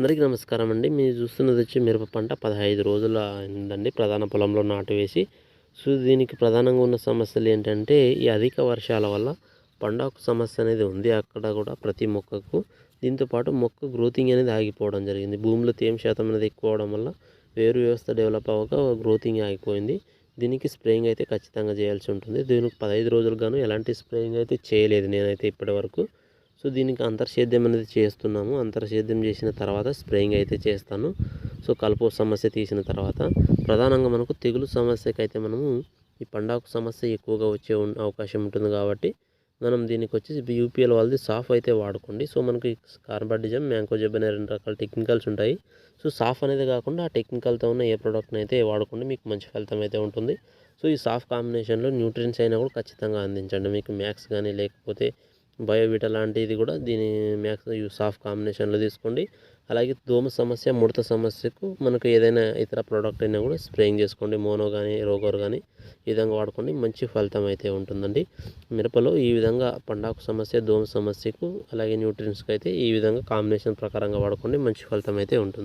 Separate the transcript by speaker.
Speaker 1: అందరికీ నమస్కారం అండి. మీరు చూస్తున్నది వచ్చి మిరప పంట పదహైదు రోజుల అయిందండి ప్రధాన పొలంలో నాటు వేసి సో దీనికి ప్రధానంగా ఉన్న సమస్యలు ఏంటంటే ఈ అధిక వర్షాల వల్ల పండాకు సమస్య అనేది ఉంది. అక్కడ కూడా ప్రతి మొక్కకు దీంతోపాటు మొక్క గ్రోతింగ్ అనేది ఆగిపోవడం జరిగింది. భూమిలో తేమ శాతం అనేది ఎక్కువ అవడం వల్ల వేరు వ్యవస్థ డెవలప్ అవ్వక గ్రోతింగ్ ఆగిపోయింది. దీనికి స్ప్రేయింగ్ అయితే ఖచ్చితంగా చేయాల్సి ఉంటుంది. దీనికి పదహైదు రోజులు గాను ఎలాంటి స్ప్రేయింగ్ అయితే చేయలేదు నేనైతే ఇప్పటి వరకు సో దీనికి అంతర్సేద్యం అనేది చేస్తున్నాము. అంతర్సేద్యం చేసిన తర్వాత స్ప్రేయింగ్ అయితే చేస్తాను. సో కలుపు సమస్య తీసిన తర్వాత ప్రధానంగా మనకు తెగులు సమస్యకైతే మనము ఈ పండాకు సమస్య ఎక్కువగా వచ్చే అవకాశం ఉంటుంది కాబట్టి మనం దీనికి వచ్చేసి యూపీఎల్ వాళ్ళది సాఫ్ అయితే వాడుకోండి. సో మనకి కార్బాడిజం మ్యాంకోజబ్ అనే రెండు రకాల టెక్నికల్స్ ఉంటాయి. సో సాఫ్ అనేది కాకుండా ఆ టెక్నికల్తో ఉన్న ఏ ప్రోడక్ట్ని అయితే వాడుకోండి మీకు మంచి ఫలితం అయితే ఉంటుంది. సో ఈ సాఫ్ కాంబినేషన్లో న్యూట్రియన్స్ అయినా కూడా ఖచ్చితంగా అందించండి. మీకు మ్యాక్స్ కానీ లేకపోతే బయోవిటా లాంటిది కూడా దీని మ్యాక్స్ సాఫ్ట్ కాంబినేషన్లో తీసుకోండి. అలాగే దోమ సమస్య ముడత సమస్యకు మనకు ఏదైనా ఇతర ప్రోడక్ట్ అయినా కూడా స్ప్రేయింగ్ చేసుకోండి. మోనో కానీ రోగోర్ కానీ ఈ విధంగా వాడుకోండి. మంచి ఫలితం అయితే ఉంటుందండి. మిరపలో ఈ విధంగా పండాకు సమస్య దోమ సమస్యకు అలాగే న్యూట్రియన్స్కి అయితే ఈ విధంగా కాంబినేషన్ ప్రకారంగా వాడుకోండి. మంచి ఫలితం అయితే ఉంటుంది.